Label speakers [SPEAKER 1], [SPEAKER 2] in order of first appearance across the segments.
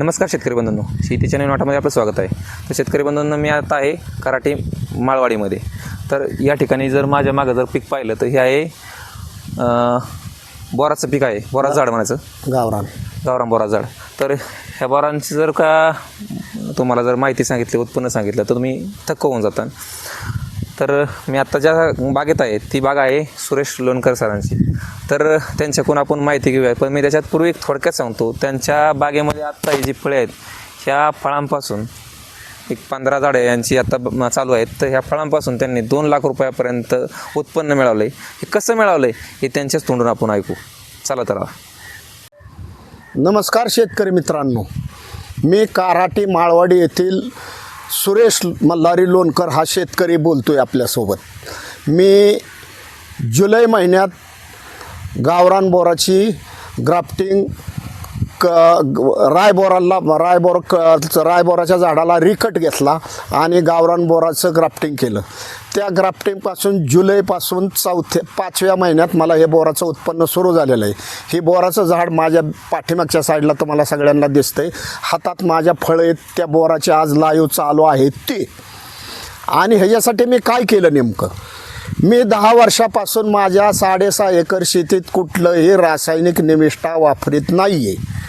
[SPEAKER 1] नमस्कार शेतकरी बंधूंनो. शेतीच्या नवीन वाटामध्ये आपलं स्वागत आहे. तर शेतकरी बंधूंनो मी आता आहे कराटे माळवाडीमध्ये. तर या ठिकाणी जर माझ्या मागं जर पीक पाहिलं तर हे आहे बोराचं पीक आहे. बोराचं झाड म्हणायचं.
[SPEAKER 2] गावरान.
[SPEAKER 1] गावरान बोरा झाड. तर ह्या बोरांची जर का तुम्हाला जर माहिती सांगितली उत्पन्न सांगितलं तर तुम्ही थक्क होऊन जाता तर मी आत्ता ज्या बागेत आहे ती बाग आहे सुरेश लोणकर सरांची. तर त्यांच्याकडून आपण माहिती घेऊया. पण मी त्याच्यात पूर्वी एक थोडक्यात सांगतो. त्यांच्या बागेमध्ये आत्ता ही जी फळे आहेत ह्या फळांपासून एक पंधरा झाडे यांची आता चालू आहेत. तर ह्या फळांपासून त्यांनी दोन लाख रुपयापर्यंत उत्पन्न मिळवलं आहे हे कसं मिळवलं आहे हे त्यांच्याच तोंडून आपण ऐकू. चला तर
[SPEAKER 2] नमस्कार शेतकरी मित्रांनो. मी काराटी माळवाडी येथील सुरेश मल्हारी लोणकर हा शेतकरी बोलतो आहे आपल्यासोबत. मी जुलै महिन्यात गावरान बोराची ग्राफ्टिंग क रायबोराला रायबोर क रायबोराच्या झाडाला रिकट घेतला आणि गावरान बोराचं ग्राफ्टिंग केलं. त्या ग्राफ्टिंगपासून जुलैपासून चौथ्या पाचव्या महिन्यात मला हे बोराचं उत्पन्न सुरू झालेलं आहे. हे बोराचं झाड माझ्या पाठीमागच्या साईडला तुम्हाला सगळ्यांना दिसतंय. हातात माझ्या फळं आहेत त्या बोराचे आज लाईव चालू आहेत ते. आणि ह्याच्यासाठी मी काय केलं नेमकं? मी दहा वर्षापासून माझ्या साडेसहा एकर शेतीत कुठलंही रासायनिक निविष्ठा वापरीत नाही आहे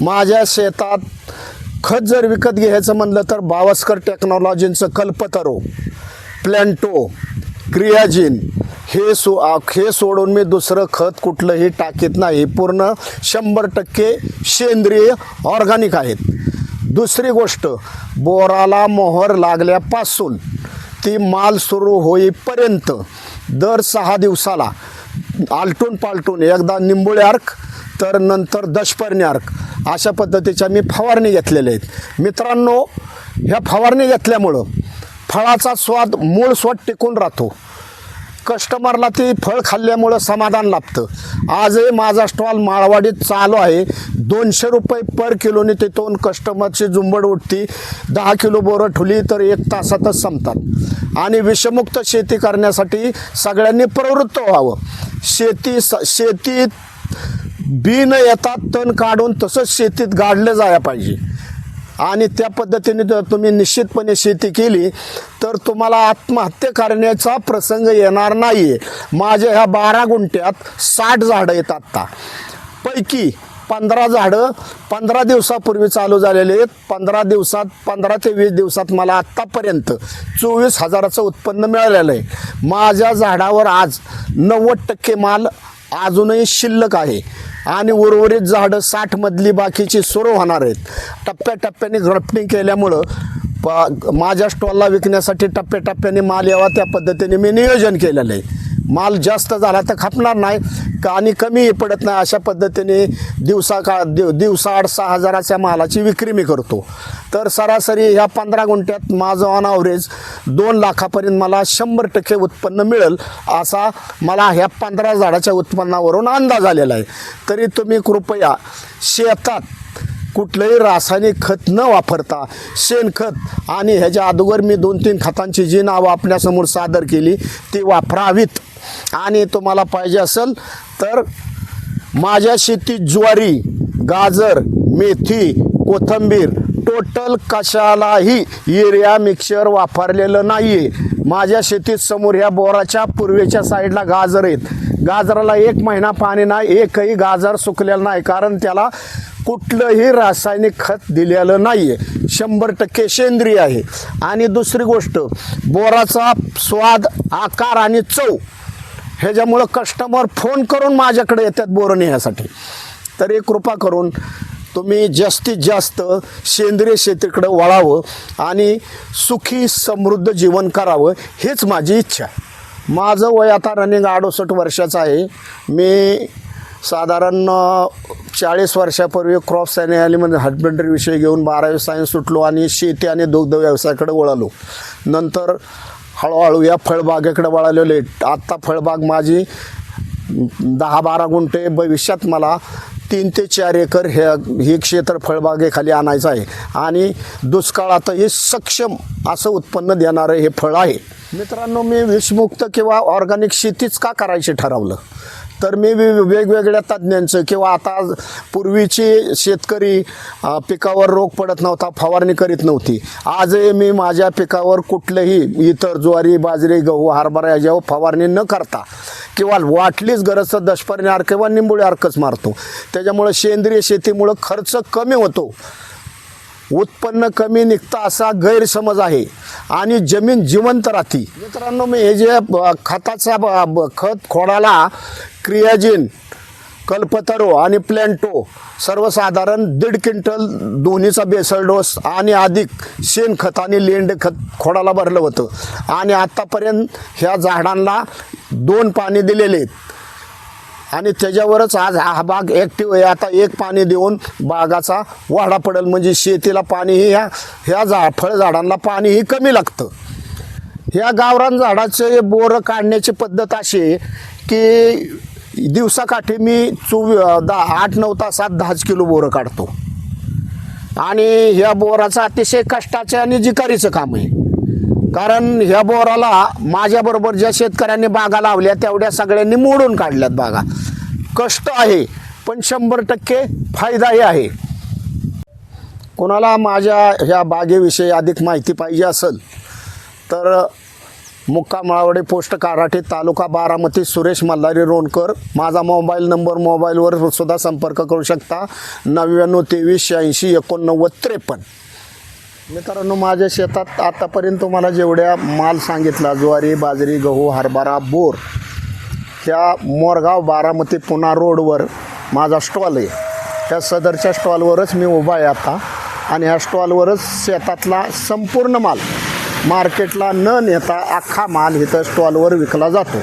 [SPEAKER 2] माझ्या शेतात खत जर विकत घ्यायचं म्हणलं तर बावस्कर टेक्नॉलॉजींचं कल्पतरो प्लॅन्टो क्रियाजिन हे सो हे सोडून मी दुसरं खत कुठलंही टाकीत नाही. पूर्ण शंभर टक्के सेंद्रिय ऑर्गॅनिक आहेत. दुसरी गोष्ट बोराला मोहर लागल्यापासून ती माल सुरू होईपर्यंत दर सहा दिवसाला आलटून पालटून एकदा निंबोळे अर्क तर नंतर दशपर्णी अर्क अशा पद्धतीच्या मी फवारणी घेतलेल्या आहेत. मित्रांनो ह्या फवारणी घेतल्यामुळं फळाचा स्वाद मूळ स्वाद टिकून राहतो. कस्टमरला ती फळ खाल्ल्यामुळं समाधान लाभतं. आजही माझा स्टॉल माळवाडीत चालू आहे. दोनशे रुपये पर किलोने तिथून कस्टमरची झुंबड उठती. दहा किलो बोरं ठुली तर एक तासातच संपतात. आणि विषमुक्त शेती करण्यासाठी सगळ्यांनी प्रवृत्त व्हावं. शेती स शेतीत बी न येतात तण काढून तसंच शेतीत गाडलं जायला पाहिजे. आणि त्या पद्धतीने जर तुम्ही निश्चितपणे शेती केली तर तुम्हाला आत्महत्या करण्याचा प्रसंग येणार नाही आहे माझ्या ह्या बारा गुंठ्यात साठ झाडं येत आत्ता पैकी पंधरा झाडं पंधरा दिवसापूर्वी चालू झालेले आहेत. पंधरा दिवसात पंधरा ते वीस दिवसात मला आत्तापर्यंत चोवीस हजाराचं उत्पन्न मिळालेलं आहे. माझ्या झाडावर आज नव्वद टक्के माल अजूनही शिल्लक आहे. आणि उर्वरित झाडं साठ मधली बाकीची सुरू होणार आहेत. टप्प्याटप्प्याने ग्रफ्टिंग केल्यामुळं प माझ्या स्टॉलला विकण्यासाठी टप्प्याटप्प्याने माल यावा त्या पद्धतीने मी नियोजन केलेलं आहे. माल जास्त झाला तर खपणार नाही का आणि कमी पडत नाही अशा पद्धतीने दिवसा का दिव दिवसाआड सहा हजाराच्या मालाची विक्री मी करतो. तर सरासरी ह्या पंधरा गुंठ्यात माझं ऑन ॲव्हरेज दोन लाखापर्यंत मला शंभर टक्के उत्पन्न मिळेल असा मला ह्या पंधरा झाडाच्या उत्पन्नावरून अंदाज आलेला आहे. तरी तुम्ही कृपया शेतात कुठलंही रासायनिक खत न वापरता शेणखत आणि ह्याच्या अगोदर मी दोन तीन खतांची जी नावं आपल्यासमोर सादर केली ती वापरावीत. आणि तुम्हाला पाहिजे असेल तर माझ्या शेतीत ज्वारी गाजर मेथी कोथंबीर टोटल कशालाही युरिया मिक्सर वापरलेलं नाही आहे माझ्या शेतीत समोर ह्या बोराच्या पूर्वेच्या साईडला गाजर आहेत. गाजराला एक महिना पाणी नाही एकही गाजर सुकलेलं नाही कारण त्याला कुठलंही रासायनिक खत दिलेलं नाही आहे शंभर टक्के सेंद्रिय आहे. आणि दुसरी गोष्ट बोराचा स्वाद आकार आणि चव ह्याच्यामुळं कस्टमर फोन करून माझ्याकडे येतात बोरं नेण्यासाठी. तरी कृपा करून तुम्ही जास्तीत जास्त सेंद्रिय शेतीकडे वळावं आणि सुखी समृद्ध जीवन करावं हेच माझी इच्छा आहे. माझं वय आता रनिंग अडुसष्ट वर्षाचं आहे. मी साधारण चाळीस वर्षापूर्वी क्रॉप सायन्यालीमध्ये हजबंडरी विषय घेऊन बारावी सायन्स सुटलो आणि शेती आणि दुग्ध व्यवसायाकडे वळालो. नंतर हळूहळू या फळबागेकडे वळालेले आत्ता फळबाग माझी दहा बारा गुंठे भविष्यात मला तीन ते चार एकर हे हे क्षेत्र फळबागेखाली आणायचं आहे. आणि दुष्काळातही सक्षम असं उत्पन्न देणारं हे फळ आहे. मित्रांनो मी विषमुक्त किंवा ऑर्गॅनिक शेतीच का करायची ठरवलं? तर मी वे- वेगवेगळ्या तज्ज्ञांचं किंवा आता पूर्वीची शेतकरी पिकावर रोग पडत नव्हता फवारणी करीत नव्हती. आजही मी माझ्या पिकावर कुठलंही इतर ज्वारी बाजरी गहू हरभरा याच्यावर फवारणी न करता किंवा वाटलीच गरज तर दशपर्णी अर्क किंवा निंबोळी अर्कच मारतो. त्याच्यामुळं सेंद्रिय शेतीमुळं खर्च कमी होतो. उत्पन्न कमी निघतं असा गैरसमज आहे. आणि जमीन जिवंत राहते. मित्रांनो मी हे जे खताचा ब- खत खोडाला क्रियाजिन कल्पतरो आणि प्लॅन्टो सर्वसाधारण दीड क्विंटल दोन्हीचा बेसल डोस आणि अधिक शेणखत आणि लेंड खत खोडाला भरलं होतं. आणि आत्तापर्यंत ह्या झाडांना दोन पाणी दिलेले आहेत. आणि त्याच्यावरच आज हा बाग ॲक्टिव्ह आहे. आता एक पाणी देऊन बागाचा वाढा पडेल. म्हणजे शेतीला पाणीही ह्या ह्या झा फळझाडांना पाणीही कमी लागतं. ह्या गावरान झाडाचे बोरं काढण्याची पद्धत अशी आहे की दिवसाकाठी मी चोवी दहा आठ नऊ तासात दहाच किलो बोरं काढतो. आणि ह्या बोराचं अतिशय कष्टाचं आणि जिकारीचं काम आहे. कारण ह्या बोराला माझ्याबरोबर ज्या शेतकऱ्यांनी बागा लावल्या तेवढ्या सगळ्यांनी मोडून काढल्यात बागा. कष्ट आहे पण शंभर टक्के फायदाही आहे. कोणाला माझ्या ह्या बागेविषयी अधिक माहिती पाहिजे असेल तर मुक्का माळवडे पोस्ट काराठे तालुका बारामती सुरेश मल्हारी रोणकर. माझा मोबाईल नंबर मोबाईलवर सुद्धा संपर्क करू शकता. नव्याण्णव तेवीस शहाऐंशी एकोणनव्वद त्रेपन्न. मित्रांनो माझ्या शेतात आतापर्यंत तुम्हाला जेवढ्या माल सांगितला ज्वारी बाजरी गहू हरभरा बोर ह्या मोरगाव बारामती पुणा रोडवर माझा स्टॉल आहे. त्या सदरच्या स्टॉलवरच मी उभा आहे आता आणि ह्या स्टॉलवरच शेतातला संपूर्ण माल मार्केटला न नेता अख्खा माल इथं स्टॉलवर विकला जातो.